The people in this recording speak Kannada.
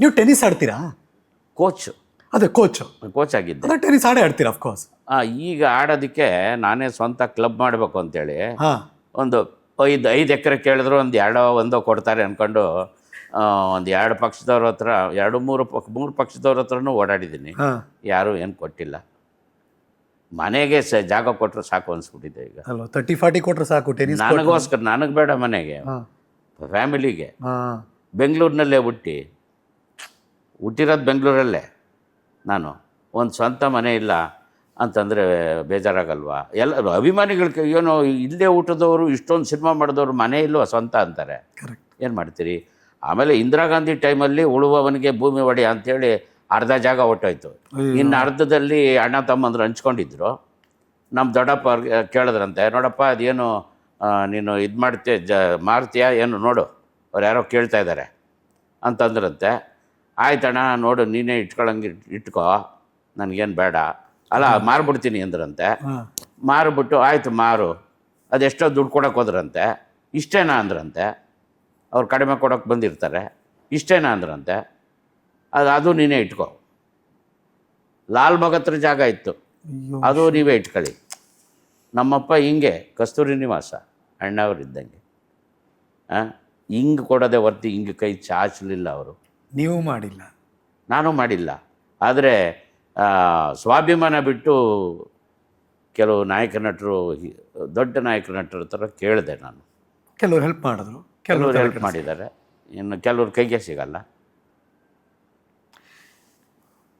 ನೀವು ಟೆನ್ನಿಸ್ ಆಡ್ತೀರಾ? ಕೋಚ್. ಅದೇ ಕೋಚ್. ಕೋಚ್ ಆಗಿದ್ದೆ. ಅದೇ ಟೆನ್ನಿಸ್ ಆಡೇ ಆಡ್ತೀರಾ ಅಫ್ಕೋರ್ಸ್ ಈಗ ಆಡೋದಕ್ಕೆ ನಾನೇ ಸ್ವಂತ ಕ್ಲಬ್ ಮಾಡಬೇಕು ಅಂತೇಳಿ. ಹಾಂ. ಒಂದು ಐದು ಐದು ಎಕರೆ ಕೇಳಿದ್ರು ಒಂದು ಎರಡೋ ಒಂದೋ ಕೊಡ್ತಾರೆ ಅಂದ್ಕೊಂಡು ಒಂದು ಎರಡು ಪಕ್ಷದವ್ರ ಹತ್ರ ಎರಡು ಮೂರು ಪಕ್ ಮೂರು ಪಕ್ಷದವ್ರ ಹತ್ರನೂ ಓಡಾಡಿದ್ದೀನಿ. ಯಾರೂ ಏನು ಕೊಟ್ಟಿಲ್ಲ. ಮನೆಗೆ ಸ ಜಾಗ ಕೊಟ್ಟರು ಸಾಕು ಅನ್ಸ್ಬಿಟ್ಟಿದ್ದೆ ಈಗ. ಅಲ್ವಾ? ತರ್ಟಿ ಫಾರ್ಟಿ ಕೊಟ್ಟರು ಸಾಕು ಟೆನಿಸ್ ನನಗೋಸ್ಕರ ನನಗೆ ಬೇಡ ಮನೆಗೆ. ಫ್ಯಾಮಿಲಿಗೆ ಬೆಂಗಳೂರಿನಲ್ಲೇ ಹುಟ್ಟಿ. ಹುಟ್ಟಿರೋದು ಬೆಂಗಳೂರಲ್ಲೇ ನಾನು. ಒಂದು ಸ್ವಂತ ಮನೆ ಇಲ್ಲ ಅಂತಂದರೆ ಬೇಜಾರಾಗಲ್ವಾ? ಎಲ್ಲರೂ ಅಭಿಮಾನಿಗಳು ಏನೋ ಇಲ್ಲೇ ಊಟದವರು ಇಷ್ಟೊಂದು ಸಿನಿಮಾ ಮಾಡಿದವರು ಮನೆ ಇಲ್ವಾ ಸ್ವಂತ ಅಂತಾರೆ? ಏನು ಮಾಡ್ತೀರಿ? ಆಮೇಲೆ ಇಂದಿರಾ ಗಾಂಧಿ ಟೈಮಲ್ಲಿ ಉಳುವವನಿಗೆ ಭೂಮಿ ಒಡೆ ಅಂತೇಳಿ ಅರ್ಧ ಜಾಗ ಹೊಟ್ಟೋಯ್ತು ಇನ್ನು ಅರ್ಧದಲ್ಲಿ ಅಣ್ಣ ತಮ್ಮಂದ್ರು ಹಂಚ್ಕೊಂಡಿದ್ರು. ನಮ್ಮ ದೊಡ್ಡಪ್ಪ ಅವ್ರಿಗೆ ಕೇಳಿದ್ರಂತೆ ನೋಡಪ್ಪ ಅದೇನು ನೀನು ಇದು ಮಾಡ್ತೀಯ ಜ ಮಾರ್ತೀಯ ಏನು ನೋಡು ಅವ್ರು ಯಾರೋ ಕೇಳ್ತಾ ಇದ್ದಾರೆ ಅಂತಂದ್ರಂತೆ. ಆಯ್ತಣ್ಣ ನೋಡು ನೀನೇ ಇಟ್ಕೊಳಂಗೆ ಇಟ್ಕೋ. ನನಗೇನು ಬೇಡ. ಅಲ್ಲ ಮಾರ್ಬಿಡ್ತೀನಿ ಅಂದ್ರಂತೆ. ಮಾರುಬಿಟ್ಟು ಆಯಿತು ಮಾರು. ಅದೆಷ್ಟೋ ದುಡ್ಡು ಕೊಡೋಕೆ ಹೋದ್ರಂತೆ. ಇಷ್ಟೇನಾ ಅಂದ್ರಂತೆ. ಅವ್ರು ಕಡಿಮೆ ಕೊಡೋಕೆ ಬಂದಿರ್ತಾರೆ. ಇಷ್ಟೇನಾ ಅಂದ್ರಂತೆ. ಅದು ಅದು ನೀನೇ ಇಟ್ಕೋ. ಲಾಲ್ ಭಗತ್ರ ಜಾಗ ಇತ್ತು. ಅದು ನೀವೇ ಇಟ್ಕೊಳ್ಳಿ. ನಮ್ಮಪ್ಪ ಹಿಂಗೆ ಕಸ್ತೂರಿ ನಿವಾಸ ಅಣ್ಣವರಿದ್ದಂಗೆ. ಹಾಂ ಹಿಂಗೆ ಕೊಡೋದೇ ಹೊರ್ತು ಹಿಂಗೆ ಕೈ ಚಾಚಲಿಲ್ಲ ಅವರು. ನೀವು ಮಾಡಿಲ್ಲ. ನಾನು ಮಾಡಿಲ್ಲ. ಆದರೆ ಸ್ವಾಭಿಮಾನ ಬಿಟ್ಟು ಕೆಲವು ನಾಯಕ ನಟರು ದೊಡ್ಡ ನಾಯಕ ನಟರ ಥರ ಕೇಳಿದೆ ನಾನು. ಕೆಲವರು ಹೆಲ್ಪ್ ಮಾಡಿದ್ರು ಕೆಲವರು ಕೆಲವರು ಹೆಲ್ಪ್ ಮಾಡಿದ್ದಾರೆ. ಇನ್ನು ಕೆಲವ್ರ ಕೈಗೆ ಸಿಗಲ್ಲ.